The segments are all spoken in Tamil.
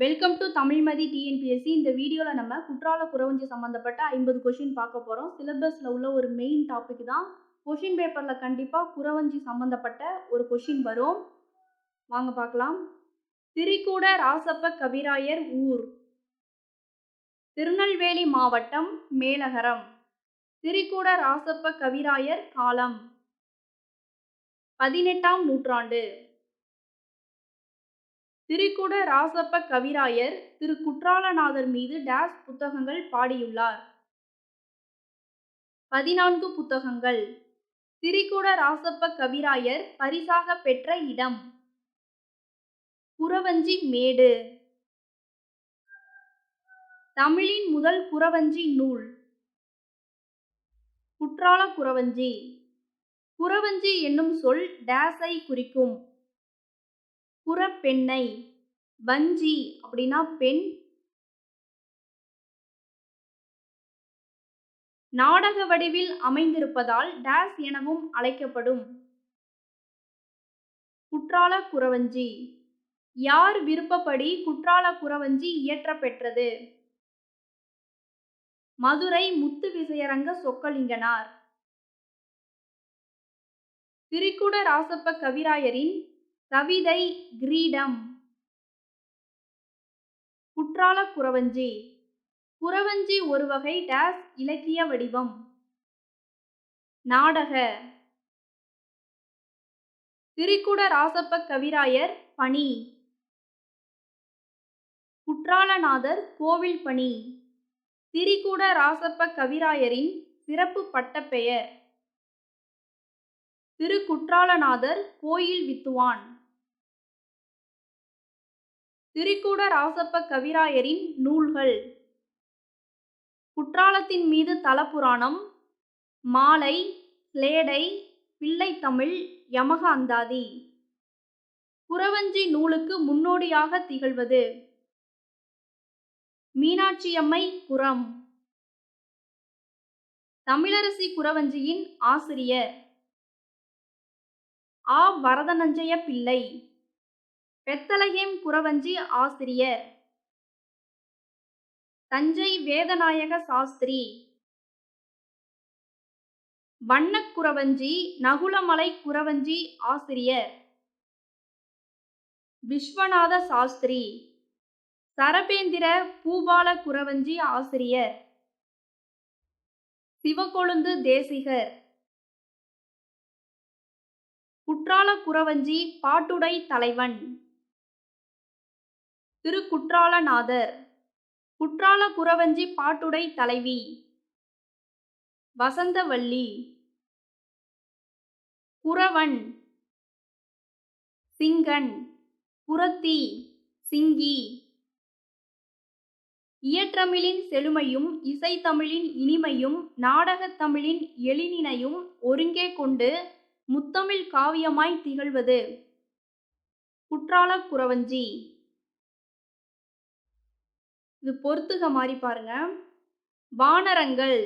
வெல்கம் டு தமிழ்மதி டிஎன்பிஎஸ்சி இந்த வீடியோவில் நம்ம குற்றால குறவஞ்சி சம்மந்தப்பட்ட ஐம்பது கொஷின் பார்க்க போகிறோம் சிலபஸில் உள்ள ஒரு மெயின் டாபிக் தான் கொஷின் பேப்பரில் கண்டிப்பாக குறவஞ்சி சம்மந்தப்பட்ட ஒரு கொஷின் வரும். வாங்க பார்க்கலாம். திரிகூட ராசப்ப கவிராயர் ஊர். திருநெல்வேலி மாவட்டம் மேலகரம். திரிகூட ராசப்ப கவிராயர் காலம். பதினெட்டாம் நூற்றாண்டு. திரிகுட ராசப்ப கவிராயர் திரு குற்றாலநாதர் மீது டேஸ் புத்தகங்கள் பாடியுள்ளார். பதினான்கு புத்தகங்கள். திரிகுட ராசப்ப கவிராயர் பரிசாக பெற்ற இடம். குறவஞ்சி மேடு. தமிழின் முதல் குறவஞ்சி நூல். குற்றால குறவஞ்சி குறவஞ்சி என்னும் சொல் டேஸை குறிக்கும். புறப்பெண்ணை. வஞ்சி அப்படின்னா பெண். நாடக வடிவில் அமைந்திருப்பதால் டேஸ் எனவும் அழைக்கப்படும். குற்றால குறவஞ்சி. யார் விருப்பப்படி குற்றால குறவஞ்சி இயற்றப்பெற்றது மதுரை முத்து விசயரங்க சொக்கலிங்கனார். திரிக்குட ராசப்ப கவிராயரின் கவிதை கிரீடம். குற்றால குறவஞ்சி. குறவஞ்சி ஒரு வகை டேஸ் இலக்கிய வடிவம். நாடக. திரிக்குட ராசப்ப கவிராயர் பணி. குற்றாலநாதர் கோவில் பணி. திரிகுட ராசப்ப கவிராயரின் சிறப்பு பட்டப்பெயர் திரு குற்றாலநாதர் கோயில் வித்துவான். திரிகூட ராசப்ப கவிராயரின் நூல்கள். குற்றாலத்தின் மீது தலபுராணம் மாலை ஸ்லேடை பிள்ளைத்தமிழ் யமக அந்தாதி. குறவஞ்சி நூலுக்கு முன்னோடியாக திகழ்வது. மீனாட்சியம்மை குரம் தமிழரசி குறவஞ்சியின் ஆசிரியர். ஆ. வரதநஞ்சய பிள்ளை. பெத்தலகேம் குறவஞ்சி ஆசிரியர். தஞ்சை வேதநாயக சாஸ்திரி. வண்ணக்குறவஞ்சி நகுலமலை குறவஞ்சி ஆசிரியர். விஸ்வநாத சாஸ்திரி. சரபேந்திர பூபால குறவஞ்சி ஆசிரியர். சிவகொழுந்து தேசிகர். குற்றால குறவஞ்சி பாட்டுடை தலைவன். திரு குற்றாலநாதர் குற்றால குறவஞ்சி பாட்டுடை தலைவி. வசந்தவல்லி குறவன். சிங்கன். புரத்தி சிங்கி. இயற்றமிழின் செழுமையும் இசைத்தமிழின் இனிமையும் நாடகத் தமிழின் எழினினையும் ஒருங்கே கொண்டு முத்தமிழ் காவியமாய் திகழ்வது. குற்றால குறவஞ்சி இது பொறுத்துக மாதிரி பாருங்க. வானரங்கள்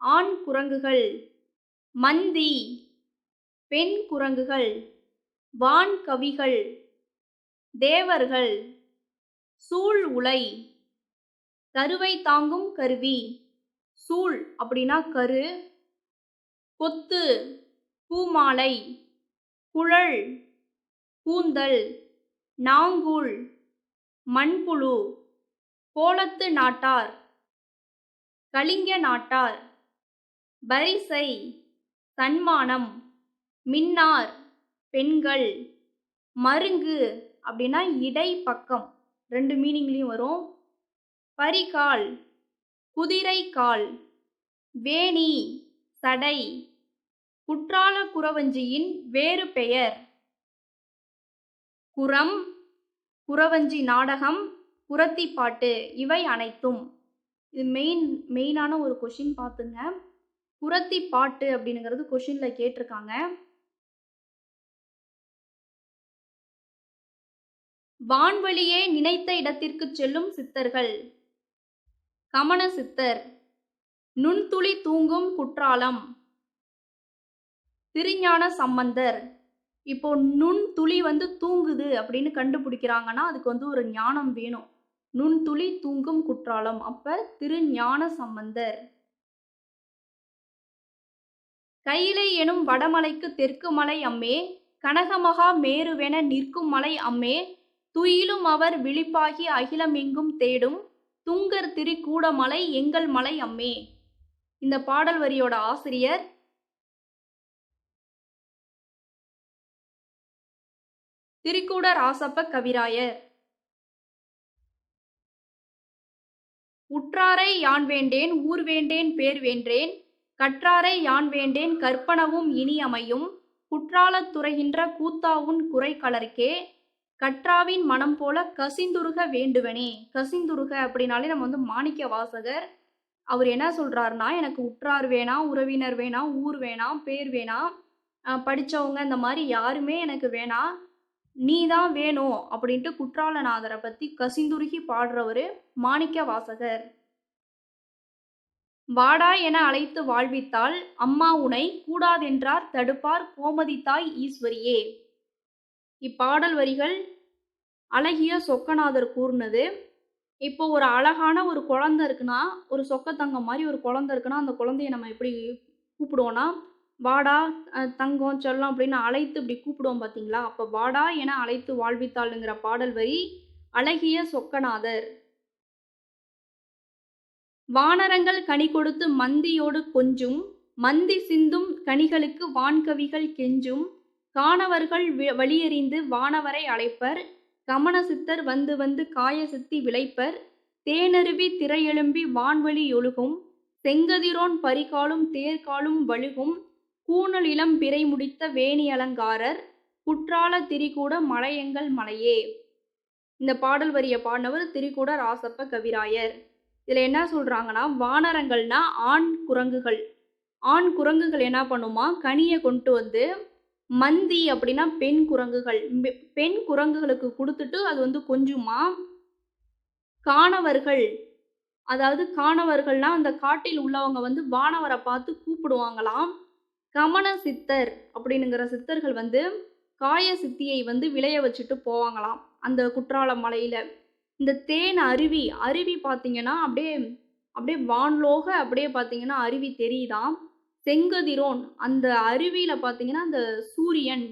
ஆண் குரங்குகள் மந்தி பெண் குரங்குகள் வான் கவிகள் தேவர்கள் சூழ் உலை கருவை தாங்கும் கருவி சூழ் அப்படின்னா கரு கொத்து பூமாலை குழல் கூந்தல் நாங்கூழ் மண்புழு கோலத்து நாட்டார். கலிங்க நாட்டார். பரிசை சன்மானம். மின்னார். பெண்கள். மருங்கு அப்படின்னா இடை பக்கம். ரெண்டு மீனிங்லேயும் வரும். பரிகால். குதிரை கால். வேணி. சடை. குற்றால குறவஞ்சியின் வேறு பெயர். குரம். குறவஞ்சி நாடகம். குரத்தி பாட்டு இவை அனைத்தும். இது மெயின் மெயினான ஒரு கொஷின் பார்த்துங்க. குரத்தி பாட்டு அப்படிங்கிறது கொஷினில் கேட்டிருக்காங்க. வான்வழியே நினைத்த இடத்திற்கு செல்லும் சித்தர்கள். கமன சித்தர். நுண்துளி தூங்கும் குற்றாலம். திருஞான சம்பந்தர். இப்போ நுண்துளி வந்து தூங்குது அப்படின்னு கண்டுபிடிக்கிறாங்கன்னா, அதுக்கு வந்து ஒரு ஞானம் வேணும். நுண்துளி தூங்கும் குற்றாலம். அப்ப திரு ஞான சம்பந்தர். கையிலை எனும் வடமலைக்கு தெற்கு மலை அம்மே, கனகமகா மேருவென நிற்கும் மலை அம்மே, துயிலும் அவர் விழிப்பாகி அகிலமெங்கும் தேடும், துங்கர் திரிகூடமலை எங்கள் மலை அம்மே. இந்த பாடல் வரியோட ஆசிரியர் திரிகூட ராசப்ப கவிராயர். உற்றாரை யான் வேண்டேன் ஊர் வேண்டேன் பேர் வேண்டேன், கற்றாரை யான் வேண்டேன் கற்பனவும் இனி அமையும், குற்றாலத் துறைகின்ற கூத்தாவுன் குரைகழற்கே, கற்றாவின் மனம் போல கசிந்துருக வேண்டுவனே. கசிந்துருக அப்படின்னாலே நம்ம வந்து மாணிக்க வாசகர். அவர் என்ன சொல்கிறாருன்னா எனக்கு உற்றார் வேணாம், உறவினர் வேணாம், ஊர் வேணாம், பேர் வேணாம், படித்தவங்க இந்த மாதிரி யாருமே எனக்கு வேணாம். நீ தான் வேணும் அப்படின்ட்டு குற்றாலநாதரை பற்றி கசிந்துருகி பாடுறவர் மாணிக்க வாசகர். வாடா என அழைத்து வாழ்வித்தால் அம்மா உனை, கூடாதென்றார் தடுப்பார் கோமதித்தாய் ஈஸ்வரியே. இப்பாடல் வரிகள் அழகிய சொக்கநாதர் கூறுனது. இப்போ ஒரு அழகான ஒரு குழந்தை இருக்குன்னா, ஒரு சொக்கத்தங்கம் மாதிரி ஒரு குழந்தை இருக்குன்னா, அந்த குழந்தைய நம்ம எப்படி கூப்பிடுவோன்னா வாடா தங்கம், செல்லம் அப்படின்னு அழைத்து இப்படி கூப்பிடுவோம் பார்த்தீங்களா? அப்போ வாடா என அழைத்து வாழ்வித்தாள்ங்கிற பாடல் வரி அழகிய சொக்கநாதர். வானரங்கள் கனி கொடுத்து மந்தியோடு கொஞ்சும், மந்தி சிந்தும் கனிகளுக்கு வான்கவிகள் கெஞ்சும், கானவர்கள் வழியறிந்து வானவரை அழைப்பர், கமனசித்தர் வந்து வந்து காயசித்தி விளைப்பர், தேனருவி திரையெழும்பி வான்வழி யொழுகும், செங்கதிரோன் பரிகாலும் தேர்காலும் வழுகும், கூணல் இளம் பிறை முடித்த வேணி அலங்காரர் குற்றால திரிகூட மலையெங்கள் மலையே. இந்த பாடல் வரிய பாடினவர் திரிகூட ராசப்ப கவிராயர். இதில் என்ன சொல்கிறாங்கன்னா வானரங்கள்னா ஆண் குரங்குகள். ஆண் குரங்குகள் என்ன பண்ணுமா கனியை கொண்டு வந்து மந்தி அப்படின்னா பெண் குரங்குகள். பெ பெண் குரங்குகளுக்கு கொடுத்துட்டு அது வந்து கொஞ்சமா காணவர்கள் அதாவது காணவர்கள்னா அந்த காட்டில் உள்ளவங்க வந்து வானவரை பார்த்து கூப்பிடுவாங்களாம். கமன சித்தர் அப்படின்னுங்கிற சித்தர்கள் வந்து காய சித்தியை வந்து விளைய வச்சுட்டு போவாங்களாம். அந்த குற்றால மலையில் இந்த தேன் அருவி அருவி பார்த்தீங்கன்னா, அப்படியே அப்படியே வான்லோக அப்படியே பார்த்தீங்கன்னா அருவி தெரியுதாம். செங்கதிரோன் அந்த அருவியில் பார்த்தீங்கன்னா, அந்த சூரியன்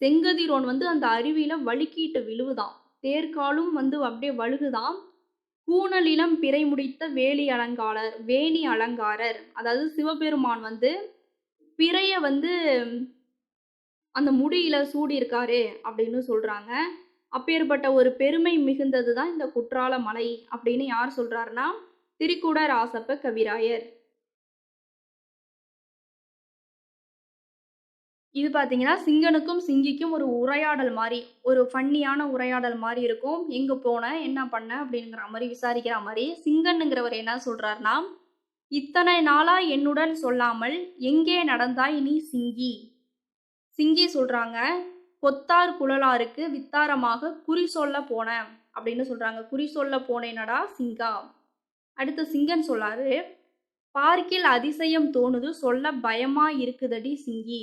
செங்கதிரோன் வந்து அந்த அருவியில் வழுக்கிட்டு விழுவுதான் தேர்காலும் வந்து அப்படியே வழுகுதான் கூணலிலம் பிறை முடித்த வேலி அலங்காரர் வேணி அலங்காரர். அதாவது சிவபெருமான் வந்து பிறைய வந்து அந்த முடியில சூடியிருக்காரு அப்படின்னு சொல்றாங்க. அப்பேற்பட்ட ஒரு பெருமை மிகுந்தது தான் இந்த குற்றால மலை அப்படின்னு யார் சொல்றாருன்னா, திரிகூட ராசப்ப கவிராயர். இது பார்த்தீங்கன்னா, சிங்கனுக்கும் சிங்கிக்கும் ஒரு உரையாடல் மாதிரி ஒரு ஃபன்னியான உரையாடல் மாதிரி இருக்கும். எங்கே போன? என்ன பண்ண? அப்படிங்கிற மாதிரி விசாரிக்கிற மாதிரி சிங்கனுங்கிறவர் என்ன சொல்கிறாருன்னா இத்தனை நாளா என்னுடன் சொல்லாமல் எங்கே நடந்தாய் நீ சிங்கி? சிங்கி சொல்றாங்க, கொத்தார் குழலாருக்கு வித்தாரமாக குறி சொல்ல போனேன் அப்படின்னு சொல்றாங்க. குறி சொல்லப் போனேனடா சிங்கா. அடுத்து சிங்கன் சொல்லாரு பார்க்கில் அதிசயம் தோணுது சொல்ல பயமா இருக்குதடி சிங்கி.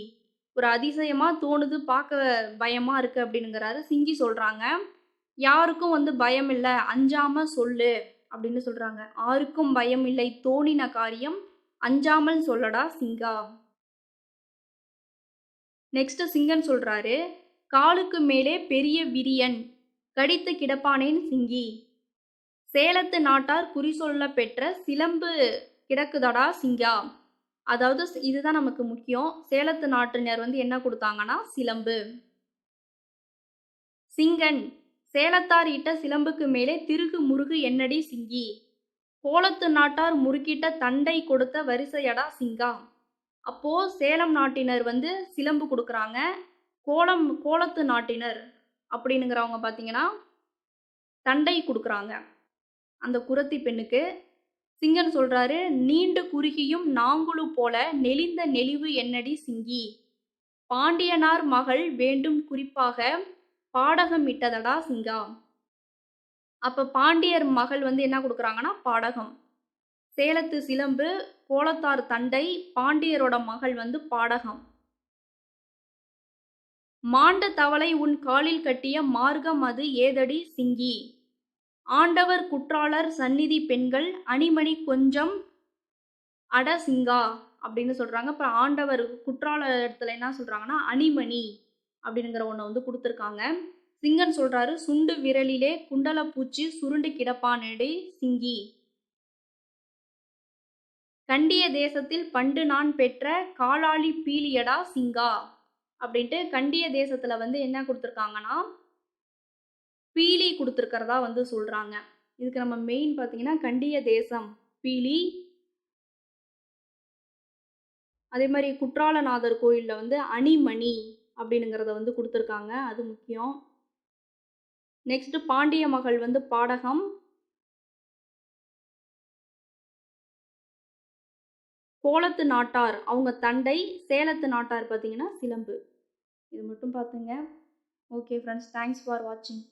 ஒரு அதிசயமா தோணுது பார்க்க பயமா இருக்கு அப்படின்னுங்கிறாரு. சிங்கி சொல்றாங்க, யாருக்கும் வந்து பயம் இல்லை அஞ்சாம சொல்லு அப்படின்னு சொல்கிறாங்க ஆருக்கும் பயம் இல்லை தோணின காரியம் அஞ்சாமல் சொல்லடா சிங்கா. நெக்ஸ்ட் சிங்கன் சொல்றாரு, காலுக்கு மேலே பெரிய விரியன் கடித்து கிடப்பானேன் சிங்கி. சேலத்து நாட்டார் குறி சொல்ல பெற்ற சிலம்பு கிடக்குதடா சிங்கா. அதாவது இதுதான் நமக்கு முக்கியம். சேலத்து நாட்டினர் வந்து என்ன கொடுத்தாங்கன்னா சிலம்பு. சிங்கன் சேலத்தார் இட்ட சிலம்புக்கு மேலே திருகு முருகு என்னடி சிங்கி. கோலத்து நாட்டார் முறுக்கிட்ட தண்டை கொடுத்த வரிசையடா சிங்கா. அப்போ சேலம் நாட்டினர் வந்து சிலம்பு கொடுக்குறாங்க கோலம் கோலத்து நாட்டினர் அப்படின்னுங்கிறவங்க பார்த்தீங்கன்னா, தண்டை கொடுக்குறாங்க அந்த குரத்தி பெண்ணுக்கு. சிங்கன் சொல்கிறாரு நீண்டு குறுகியும் நாங்குழு போல நெளிந்த நெளிவு என்னடி சிங்கி. பாண்டியனார் மகள் வேண்டும் குறிப்பாக பாடகம் இட்டதடா சிங்கா. அப்போ பாண்டியர் மகள் வந்து என்ன கொடுக்குறாங்கன்னா பாடகம். சேலத்து சிலம்பு, கோலத்தார் தண்டை, பாண்டியரோட மகள் வந்து பாடகம். மாண்ட தவளை உன் காலில் கட்டிய மார்க்கம் அது ஏதடி சிங்கி ஆண்டவர் குற்றாளர் சந்நிதி பெண்கள் அணிமணி கொஞ்சம் அட சிங்கா அப்படின்னு சொல்கிறாங்க அப்புறம் ஆண்டவர் குற்றால இடத்துல என்ன சொல்கிறாங்கன்னா அணிமணி அப்படிங்கிற ஒன்று வந்து கொடுத்துருக்காங்க. சிங்கன் சொல்கிறாரு சுண்டு விரலிலே குண்டல பூச்சி சுருண்டு கிடப்பானடி சிங்கி. கண்டிய தேசத்தில் பண்டு நான் பெற்ற காலாளி பீலியடா சிங்கா. அப்படின்ட்டு கண்டிய தேசத்தில் வந்து என்ன கொடுத்துருக்காங்கன்னா பீலி கொடுத்துருக்கிறதா வந்து சொல்கிறாங்க இதுக்கு நம்ம மெயின் பார்த்தீங்கன்னா கண்டிய தேசம் பீலி. அதே மாதிரி குற்றாலநாதர் கோயிலில் வந்து அணிமணி. அப்படின்னுங்கிறத வந்து கொடுத்துருக்காங்க. அது முக்கியம். நெக்ஸ்ட் பாண்டிய மகள் வந்து பாடகம். கோலத்து நாட்டார் அவங்க தண்டை சேலத்து நாட்டார் பார்த்தீங்கன்னா சிலம்பு. இது மட்டும் பார்த்துங்க. ஓகே ஃப்ரெண்ட்ஸ் தேங்க்ஸ் ஃபார் வாட்சிங்